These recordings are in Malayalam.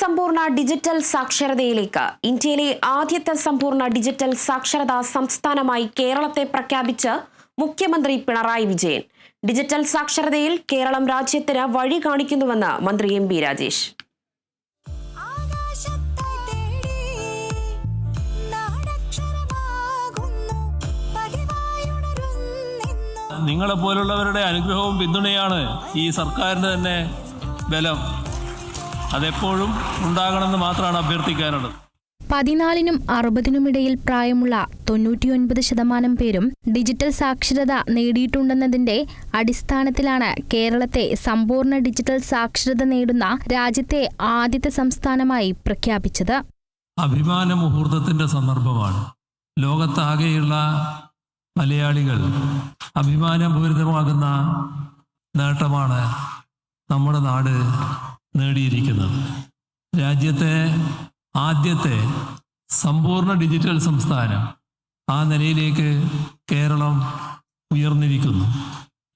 സമ്പൂർണ ഡിജിറ്റൽ സാക്ഷരതയിലേക്ക്. ഇന്ത്യയിലെ ആദ്യത്തെ സമ്പൂർണ ഡിജിറ്റൽ സാക്ഷരതാ സംസ്ഥാനമായി കേരളത്തെ പ്രഖ്യാപിച്ച് മുഖ്യമന്ത്രി പിണറായി വിജയൻ. ഡിജിറ്റൽ സാക്ഷരതയിൽ കേരളം രാജ്യത്തിന് വഴി കാണിക്കുന്നുവെന്ന് മന്ത്രി എം ബി രാജേഷ്. നിങ്ങളെ പോലുള്ളവരുടെ നിങ്ങളെപ്പോലുള്ളവരുടെ അനുഗ്രഹവും പിന്തുണയാണ് ഈ സർക്കാരിന് തന്നെ ബലം. അതെപ്പോഴും ഉണ്ടാകണമെന്ന് മാത്രമാണ് അഭ്യർത്ഥിക്കാനുള്ളത്. പതിനാലിനും അറുപതിനുമിടയിൽ പ്രായമുള്ള തൊണ്ണൂറ്റിയൊൻപത് ശതമാനം പേരും ഡിജിറ്റൽ സാക്ഷരത നേടിയിട്ടുണ്ടെന്നതിന്റെ അടിസ്ഥാനത്തിലാണ് കേരളത്തെ സമ്പൂർണ ഡിജിറ്റൽ സാക്ഷരത നേടുന്ന രാജ്യത്തെ ആദ്യത്തെ സംസ്ഥാനമായി പ്രഖ്യാപിച്ചത്. അഭിമാന മുഹൂർത്തത്തിന്റെ സന്ദർഭമാണ്. ലോകത്താകെയുള്ള മലയാളികൾ അഭിമാനപൂരിതമാകുന്ന നേട്ടമാണ് നമ്മുടെ നാട് നേടിയിരിക്കുന്നത്. രാജ്യത്തെ ആദ്യത്തെ സമ്പൂർണ ഡിജിറ്റൽ സംസ്ഥാനം ആ നിലയിലേക്ക് കേരളം ഉയർന്നിരിക്കുന്നു.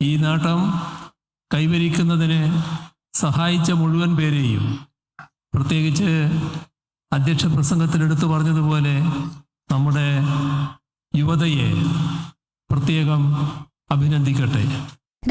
ഈ നേട്ടം കൈവരിക്കുന്നതിന് സഹായിച്ച മുഴുവൻ പേരെയും പ്രത്യേകിച്ച് അധ്യക്ഷ പ്രസംഗത്തിൽ എടുത്തു പറഞ്ഞതുപോലെ നമ്മുടെ യുവതയെ പ്രത്യേകം അഭിനന്ദിക്കട്ടെ.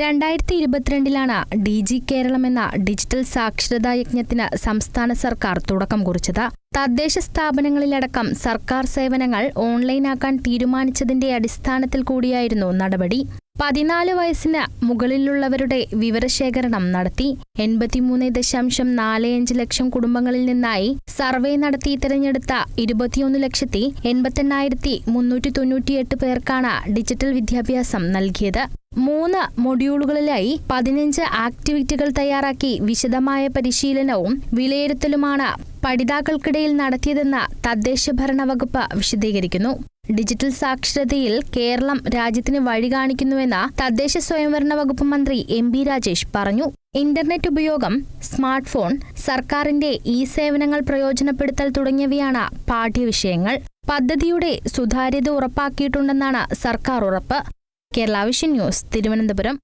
രണ്ടായിരത്തി ഇരുപത്തിരണ്ടിലാണ് ഡി ജി കേരളം എന്ന ഡിജിറ്റൽ സാക്ഷരതാ യജ്ഞത്തിന് സംസ്ഥാന സർക്കാർ തുടക്കം കുറിച്ചത്. തദ്ദേശ സ്ഥാപനങ്ങളിലടക്കം സർക്കാർ സേവനങ്ങൾ ഓൺലൈനാക്കാൻ തീരുമാനിച്ചതിന്റെ അടിസ്ഥാനത്തിൽ കൂടിയായിരുന്നു നടപടി. പതിനാല് വയസ്സിന് മുകളിലുള്ളവരുടെ വിവരശേഖരണം നടത്തി എൺപത്തിമൂന്ന് ദശാംശം നാല് അഞ്ച് ലക്ഷം കുടുംബങ്ങളിൽ നിന്നായി സർവേ നടത്തി തിരഞ്ഞെടുത്ത ഇരുപത്തിയൊന്ന് ലക്ഷത്തി എൺപത്തെണ്ണായിരത്തി മുന്നൂറ്റി തൊണ്ണൂറ്റിയെട്ട് പേർക്കാണ് ഡിജിറ്റൽ വിദ്യാഭ്യാസം നൽകിയത്. മൂന്ന് മൊഡ്യൂളുകളിലായി പതിനഞ്ച് ആക്ടിവിറ്റികൾ തയ്യാറാക്കി വിശദമായ പരിശീലനവും വിലയിരുത്തലുമാണ് പഠിതാക്കൾക്കിടയിൽ നടത്തിയതെന്ന് തദ്ദേശ ഭരണ വകുപ്പ് വിശദീകരിക്കുന്നു. ഡിജിറ്റൽ സാക്ഷരതയിൽ കേരളം രാജ്യത്തിന് വഴി കാണിക്കുന്നുവെന്ന് തദ്ദേശ സ്വയംഭരണ വകുപ്പ് മന്ത്രി എം ബി രാജേഷ് പറഞ്ഞു. ഇന്റർനെറ്റ് ഉപയോഗം സ്മാർട്ട് ഫോൺ സർക്കാരിന്റെ ഇ സേവനങ്ങൾ പ്രയോജനപ്പെടുത്തൽ തുടങ്ങിയവയാണ് പാഠ്യവിഷയങ്ങൾ. പദ്ധതിയുടെ സുതാര്യത ഉറപ്പാക്കിയിട്ടുണ്ടെന്നാണ് സർക്കാർ ഉറപ്പ്. കേരള ന്യൂസ് തിരുവനന്തപുരം.